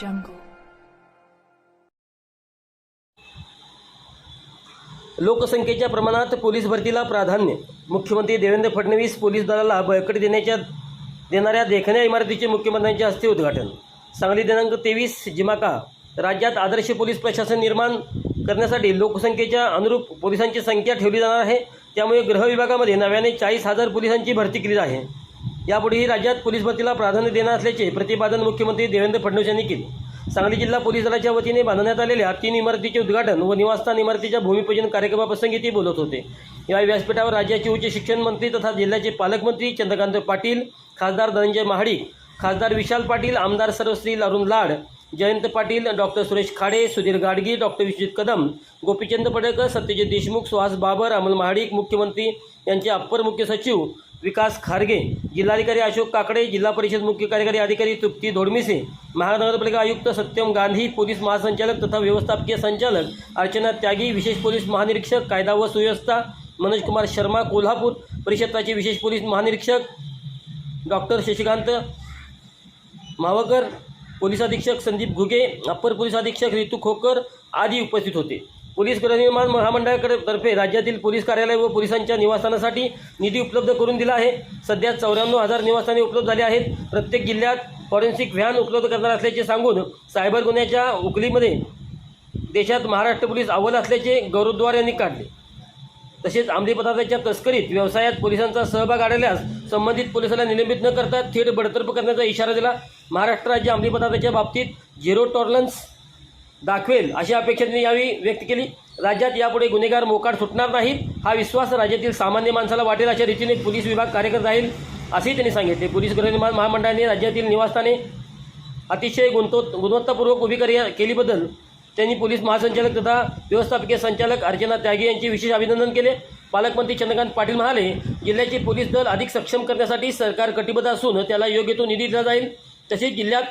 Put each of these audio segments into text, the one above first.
जंगल लोकसंख्येच्या प्रमाणात पोलीस भरतीला प्राधान्य. मुख्यमंत्री देवेंद्र फडणवीस पोलीस दलाला बळकट देण्याच्या देणाऱ्या देखण्या इमारतीचे मुख्यमंत्र्यांच्या हस्ते उद्घाटन. सांगली दिनांक तेवीस जिमाका. राज्यात आदर्श पोलीस प्रशासन निर्माण करण्यासाठी लोकसंख्येच्या अनुरूप पोलिसांची संख्या ठेवली जाणार आहे. त्यामुळे गृह विभागामध्ये नव्याने चाळीस हजार पोलिसांची भरती केली आहे. यापुढेही राज्यात पोलीस भरतीला प्राधान्य देणार असल्याचे प्रतिपादन मुख्यमंत्री देवेंद्र फडणवीस यांनी केले. सांगली जिल्हा पोलीस दलाच्या वतीने बांधण्यात आलेल्या तीन इमारतीचे उद्घाटन व निवासस्थान इमारतीच्या भूमिपूजन कार्यक्रमाप्रसंगी ते बोलत होते. या व्यासपीठावर राज्याचे उच्च शिक्षण मंत्री तथा जिल्ह्याचे पालकमंत्री चंद्रकांत पाटील खासदार धनंजय महाडिक खासदार विशाल पाटील आमदार सर्वश्री अरुण लाड जयंत पाटील डॉक्टर सुरेश खाडे सुधीर गाडगी डॉक्टर विश्वजित कदम गोपीचंद पडळकर सत्यजित देशमुख सुहास बाबर अमोल महाडिक मुख्यमंत्री यांचे अप्पर मुख्य सचिव विकास खारगे जिल्हाधिकारी अशोक काकडे जिल्हा परिषद मुख्य कार्यकारी अधिकारी तृप्ती धोडमिसे महानगरपालिका आयुक्त सत्यम गांधी पोलीस महासंचालक तथा व्यवस्थापकीय संचालक अर्चना त्यागी विशेष पोलीस महानिरीक्षक कायदा व सुव्यवस्था मनोज कुमार शर्मा कोल्हापूर परिषदाचे विशेष पोलीस महानिरीक्षक डॉक्टर शशिकांत मावकर पोलीस अधीक्षक संदीप घुगे अप्पर पोलीस अधीक्षक रितू खोकर आदी उपस्थित होते. पोलीस गृहनिर्माण महामंडळाकडे तर्फे राज्यातील पोलीस कार्यालय व पोलिसांच्या निवासस्थानासाठी निधी उपलब्ध करून दिला आहे. सध्या चौऱ्याण्णव हजार निवासस्थाने उपलब्ध झाली आहेत. प्रत्येक जिल्ह्यात फॉरेन्सिक व्हॅन उपलब्ध करणार असल्याचे सांगून सायबर गुन्ह्याच्या उकलीमध्ये देशात महाराष्ट्र पोलीस अव्वल असल्याचे गौरवद्वार यांनी काढले. तसेच अंमली पदार्थाच्या तस्करीत व्यवसायात पोलिसांचा सहभाग आढळल्यास संबंधित पोलिसाला निलंबित न करता थेट बडतर्फ करण्याचा इशारा दिला. महाराष्ट्र राज्य अंमली पदार्थाच्या बाबतीत झिरो टॉलरन्स दाखवेल अशी अपेक्षा त्यांनी यावेळी व्यक्त केली. राज्यात यापुढे गुन्हेगार मोकाट सुटणार नाहीत हा विश्वास राज्यातील सामान्य माणसाला वाटेल अशा रीतीने पोलीस विभाग कार्य करत राहील असेही त्यांनी सांगितले. पोलीस गृहनिर्माण महामंडळाने राज्यातील निवासस्थाने अतिशय गुंतव गुणवत्तापूर्वक उभी करी केलीबद्दल त्यांनी पोलीस महासंचालक तथा व्यवस्थापकीय संचालक अर्चना त्यागी यांचे विशेष अभिनंदन केले. पालकमंत्री चंद्रकांत पाटील म्हणाले जिल्ह्याचे पोलीस दल अधिक सक्षम करण्यासाठी सरकार कटिबद्ध असून त्याला योग्य तो निधी दिला जाईल. तसेच जिल्ह्यात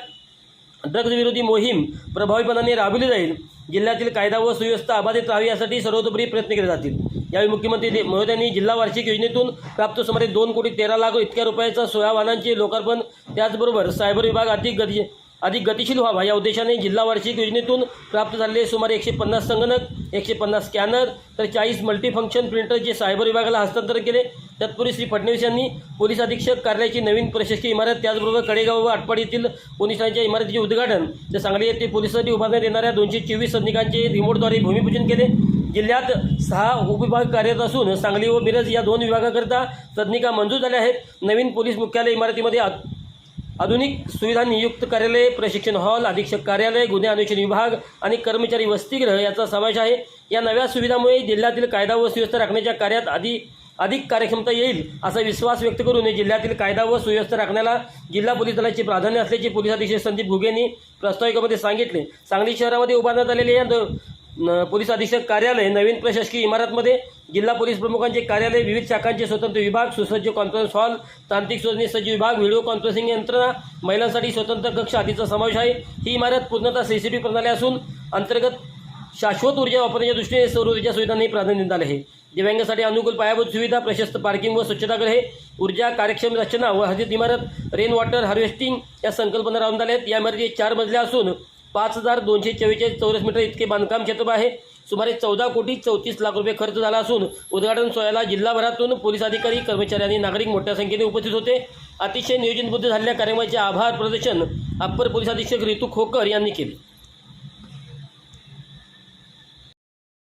ड्रग्जविरोधी मोहीम प्रभावीपणाने राबवली जाईल. जिल्ह्यातील कायदा व सुव्यवस्था अबाधित राहावी यासाठी सर्वतोपरी प्रयत्न केले जातील. यावेळी मुख्यमंत्री दे- महोदयांनी जिल्हा वार्षिक योजनेतून प्राप्त सुमारे दोन कोटी तेरा लाख इतक्या रुपयाचा सोळा वाहनांचे लोकार्पण त्याचबरोबर सायबर विभाग अधिक गती अधिक गतिशील व्हावा. या उद्देशाने जिल्हा वार्षिक योजनेतून प्राप्त झालेले सुमारे एकशे पन्नास संगणक एकशे पन्नास स्कॅनर तर चाळीस मल्टीफंक्शन प्रिंटरचे सायबर विभागाला हस्तांतरण केले. तत्पूर्वी श्री फडणवीस यांनी पोलीस अधीक्षक कार्यालयाची नवीन प्रशासकीय इमारत त्याचबरोबर कडेगाव व आटपाडीतील पोलिसांच्या इमारतीचे उद्घाटन. तर सांगली येथे पोलिसांसाठी उभारण्यात येणाऱ्या दोनशे चोवीस सैनिकांचे रिमोटद्वारे भूमिपूजन केले. जिल्ह्यात सहा उपविभाग कार्यरत असून सांगली व मिरज या दोन विभागाकरिता सदनिका मंजूर झाल्या आहेत. नवीन पोलीस मुख्यालय इमारतीमध्ये आ- आधुनिक सुविधा नियुक्त कार्यालय प्रशिक्षण हॉल अधीक्षक कार्यालय गुन्हे अन्वेषण विभाग आणि कर्मचारी वसतिगृह याचा समावेश आहे. या नव्या सुविधामुळे जिल्ह्यातील कायदा व सुव्यवस्था राखण्याच्या कार्यात आधी अधिक कार्यक्षमता येईल असा विश्वास व्यक्त करून जिल्ह्यातील कायदा व सुव्यवस्था राखण्याला जिल्हा पोलीस दलाचे प्राधान्य असल्याचे पोलीस अधीक्षक संदीप घुगेंनी यांनी प्रास्ताविकामध्ये सांगितले. सांगली शहरामध्ये उभारण्यात आलेले या द- न- पोलीस अधीक्षक कार्यालय नवीन प्रशासकीय इमारतमध्ये जिल्हा पोलीस प्रमुखांचे कार्यालय विविध शाखांचे स्वतंत्र विभाग सुसज्ज कॉन्फरन्स हॉल तांत्रिक सुधारणी सज्ज विभाग व्हिडिओ कॉन्फरन्सिंग यंत्रणा महिलांसाठी स्वतंत्र कक्ष आदीचा समावेश आहे. ही इमारत पूर्णतः सीसीटीव्ही प्रणाली असून अंतर्गत शाश्वत ऊर्जा वापरण्याच्या दृष्टीने सौर ऊर्जा सुविधांनाही प्राधान्य देण्यात आले आहे. दिव्यांगासाठी अनुकूल पायाभूत सुविधा प्रशस्त पार्किंग व स्वच्छतागृहे ऊर्जा कार्यक्षम रचना व हरित इमारत रेन वॉटर हार्वेस्टिंग या संकल्पना राबवण्यात आल्या आहेत. या इमारती चार मजल्या असून पाच हजार दोनशे चव्वेचाळीस चौरस मीटर इतके बांधकाम क्षेत्र आहे. सुमारे चौदा कोटी चौतीस लाख रुपये खर्च झाला असून उद्घाटन सोहळ्याला जिल्हाभरातून पोलीस अधिकारी कर्मचारी आणि नागरिक मोठ्या संख्येने उपस्थित होते. अतिशय नियोजनबद्ध झालेल्या कार्यक्रमाचे आभार प्रदर्शन अप्पर पोलीस अधीक्षक रितू खोकर यांनी केले.